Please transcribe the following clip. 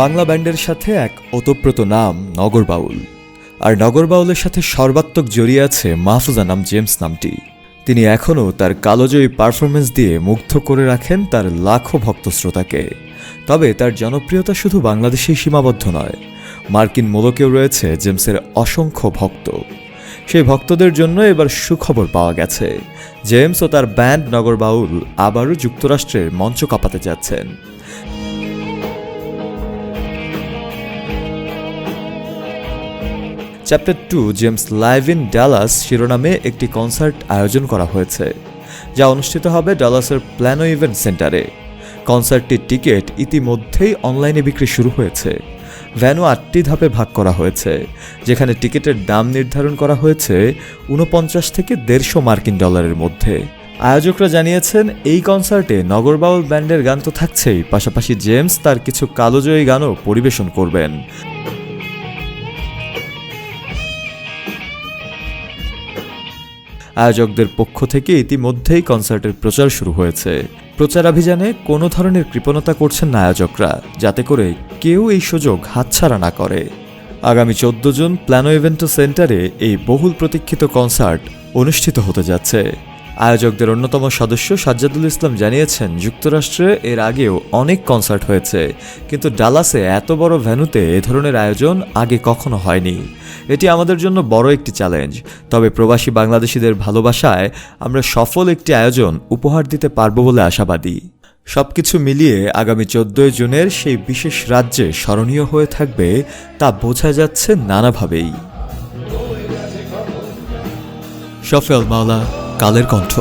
বাংলা ব্যান্ডের সাথে এক ওতপ্রোত নাম, নগর বাউল। আর নগর বাউলের সাথে সর্বাত্মক জড়িয়ে আছে মাহফুজা নাম জেমস নামটি। তিনি এখনও তার কালোজয়ী পারফরমেন্স দিয়ে মুগ্ধ করে রাখেন তার লাখো ভক্ত শ্রোতাকে। তবে তার জনপ্রিয়তা শুধু বাংলাদেশেই সীমাবদ্ধ নয়, মার্কিন মোলকেও রয়েছে জেমসের অসংখ্য ভক্ত। সেই ভক্তদের জন্য এবার সুখবর পাওয়া গেছে। জেমস ও তার ব্যান্ড নগর বাউল আবারও যুক্তরাষ্ট্রের মঞ্চ কাঁপাতে যাচ্ছেন। Chapter two James live in Dallas শিরোনামে একটি কনসার্ট আয়োজন করা হয়েছে, যা অনুষ্ঠিত হবে ডালাসের প্ল্যানো ইভেন্ট সেন্টারে কনসার্টটির টিকিট ইতিমধ্যেই অনলাইনে বিক্রি শুরু হয়েছে। ভ্যানু আটটি ধাপে ভাগ করা হয়েছে, যেখানে টিকিটের দাম নির্ধারণ করা হয়েছে উনপঞ্চাশ থেকে দেড়শো মার্কিন ডলারের মধ্যে। আয়োজকরা জানিয়েছেন, এই কনসার্টে নগরবাউল ব্যান্ডের গান তো থাকছেই, পাশাপাশি জেমস তার কিছু কালোজয়ী গানও পরিবেশন করবেন। আয়োজকদের পক্ষ থেকে ইতিমধ্যেই কনসার্টের প্রচার শুরু হয়েছে। প্রচারাভিযানে কোনো ধরনের কৃপণতা করছেন না আয়োজকরা, যাতে করে কেউ এই সুযোগ হাতছাড়া না করে। আগামী চোদ্দ জুন প্ল্যানো ইভেন্ট সেন্টারে এই বহুল প্রতীক্ষিত কনসার্ট অনুষ্ঠিত হতে যাচ্ছে। আয়োজকদের অন্যতম সদস্য সাজ্জাদুল ইসলাম জানিয়েছেন, যুক্তরাষ্ট্রে এর আগেও অনেক কনসার্ট হয়েছে, কিন্তু ডালাসে এত বড় ভ্যানুতে এ ধরনের আয়োজন আগে কখনো হয়নি। এটি আমাদের জন্য বড় একটি চ্যালেঞ্জ। তবে প্রবাসী বাংলাদেশিদের ভালোবাসায় আমরা সফল একটি আয়োজন উপহার দিতে পারব বলে আশাবাদী। সবকিছু মিলিয়ে আগামী চোদ্দই জুনের সেই বিশেষ রাজ্যে স্মরণীয় হয়ে থাকবে তা বোঝা যাচ্ছে নানাভাবেই। শফেল মাওলা কালের কণ্ঠ